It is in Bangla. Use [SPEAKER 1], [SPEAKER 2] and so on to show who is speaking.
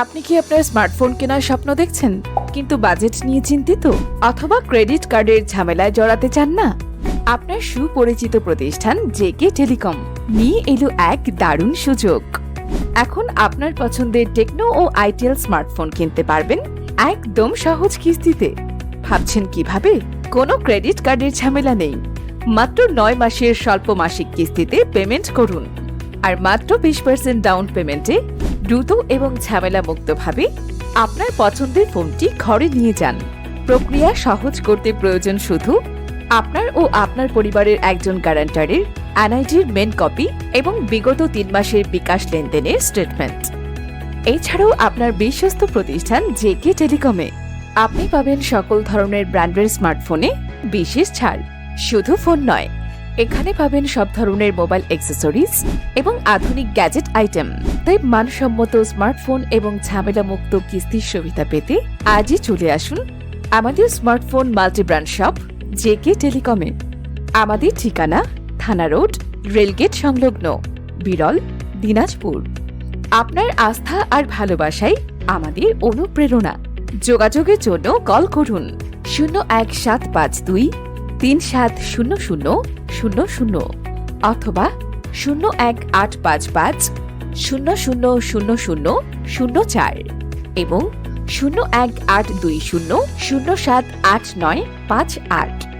[SPEAKER 1] আপনি কি আপনার স্মার্টফোন কেনার স্বপ্ন দেখছেন? কিন্তু বাজেট নিয়ে চিন্তিত? অথবা ক্রেডিট কার্ডের ঝামেলায় জড়াতে চান না? আপনার সুপরিচিত প্রতিষ্ঠান জেকে টেলিকম। নিয়ে এলো এক দারুণ সুযোগ। এখন আপনার পছন্দের টেকনো ও আইটেল স্মার্টফোন কিনতে পারবেন একদম সহজ কিস্তিতে। ভাবছেন কীভাবে? কোনো ক্রেডিট কার্ডের ঝামেলা নেই। মাত্র নয় মাসের স্বল্প মাসিক কিস্তিতে পেমেন্ট করুন। আর মাত্র বিশ পার্সেন্ট ডাউন পেমেন্টে দ্রুত এবং ঝামেলা মুক্তভাবে আপনার পছন্দের ফোনটি ঘরে নিয়ে যান। প্রক্রিয়া সহজ করতে প্রয়োজন শুধু আপনার ও আপনার পরিবারের একজন গ্যারান্টারের এনআইডির মেন কপি এবং বিগত তিন মাসের বিকাশ লেনদেনের স্টেটমেন্ট এছাড়াও আপনার বিশ্বস্ত প্রতিষ্ঠান জেকে টেলিকমে। আপনি পাবেন সকল ধরনের ব্র্যান্ডের স্মার্টফোনে বিশেষ ছাড়, শুধু ফোন নয়। এখানে পাবেন সব ধরনের মোবাইল অ্যাক্সেসরিজ এবং আধুনিক গ্যাজেট আইটেম। তাই মানসম্মত স্মার্টফোন এবং ঝামেলামুক্ত কিস্তির সুবিধা পেতে আজই চলে আসুন আমাদের smartphone multi brand shop, JK টেলিকমে। আমাদের ঠিকানা থানা রোড, রেলগেট সংলগ্ন, বিরল, দিনাজপুর। আপনার আস্থা আর ভালোবাসাই আমাদের অনুপ্রেরণা। যোগাযোগের জন্য কল করুন শূন্য এক সাত পাঁচ দুই তিন সাত শূন্য শূন্য শূন্য শূন্য অথবা শূন্য এক আট পাঁচ পাঁচ শূন্য শূন্য শূন্য শূন্য শূন্য চার এবং শূন্য এক আট দুই শূন্য শূন্য সাত আট নয় পাঁচ আট।